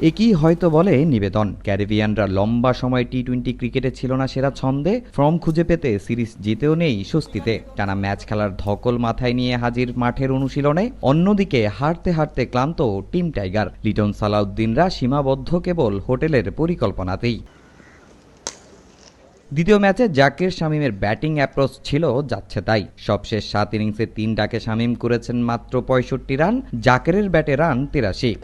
একই হয়তো বলে নিবেদন। ক্যারিবিয়ানরা লম্বা সময় টি টোয়েন্টি ক্রিকেটে ছিল না সেরা ছন্দে। ফর্ম খুঁজে পেতে সিরিজ জিতেও নেই স্বস্তিতে। টানা ম্যাচ খেলার ধকল মাথায় নিয়ে হাজির মাঠের অনুশীলনে। অন্যদিকে হারতে হারতে ক্লান্ত টিম টাইগার। লিটন সালাউদ্দিনরা সীমাবদ্ধ কেবল হোটেলের পরিকল্পনাতেই। দ্বিতীয় ম্যাচে জাকির শামীমের ব্যাটিং অ্যাপ্রোচ ছিল, যাচ্ছে তাই। সবশেষ সাত ইনিংসে তিন ডাকে শামীম করেছেন মাত্র পঁয়ষট্টি রান। জাকেরের ব্যাটে রান তিরাশি।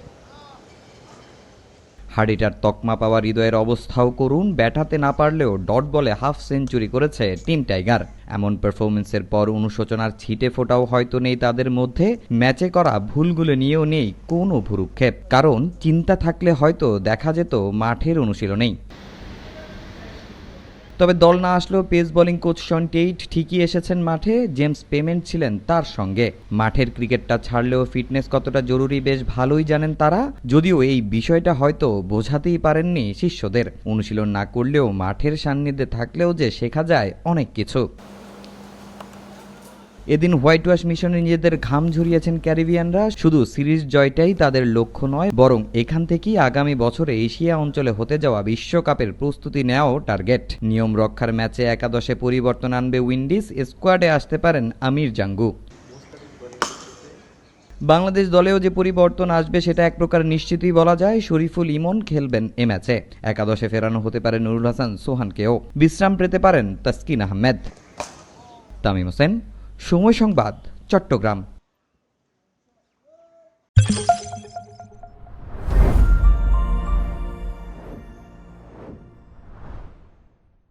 হাডিটার তকমা পাওয়া হৃদয়ের অবস্থাও করুন, ব্যাটাতে না পারলেও ডট বলে হাফ সেঞ্চুরি করেছে টিম টাইগার। এমন পারফরমেন্সের পর অনুশোচনার ছিটে ফোটাও হয়তো নেই তাদের মধ্যে, ম্যাচে করা ভুলগুলো নিয়েও নেই কোনো ভুরুক্ষেপ। কারণ চিন্তা থাকলে হয়তো দেখা যেত মাঠের অনুশীলনেই। তবে দল না আসলেও pace bowling coach Shaun Tait ঠিকই এসেছেন মাঠে। জেমস পেমেন্ট ছিলেন তার সঙ্গে। মাঠের ক্রিকেটটা ছাড়লেও ফিটনেস কতটা জরুরি বেশ ভালোই জানেন তারা। যদিও এই বিষয়টা হয়তো বোঝাতেই পারেননি শিষ্যদের। অনুশীলন না করলেও মাঠের সান্নিধ্যে থাকলেও যে শেখা যায় অনেক কিছু। এদিন হোয়াইট ওয়াশ মিশনে নিজেদের ঘাম ঝরিয়েছেন ক্যারিবিয়ানরা। শুধু সিরিজ জয়টাই তাদের লক্ষ্য নয়, বরং এখান থেকেই আগামী বছরে এশিয়া অঞ্চলে হতে যাওয়া বিশ্বকাপের প্রস্তুতি নেওয়াও টার্গেট। নিয়ম রক্ষার ম্যাচে একাদশে পরিবর্তন আনবে উইন্ডিজ, স্কোয়াডে আসতে পারেন আমির জাঙ্গু। বাংলাদেশ দলেও যে পরিবর্তন আসবে সেটা এক প্রকার নিশ্চিতই বলা যায়, শরীফুল ইমন খেলবেন এ ম্যাচে। একাদশে ফেরানো হতে পারে নুরুল হাসান সোহানকেও। বিশ্রাম পেতে পারেন তাসকিন আহমেদ। তামিম হোসেন সময় সংবাদ চট্টগ্রাম।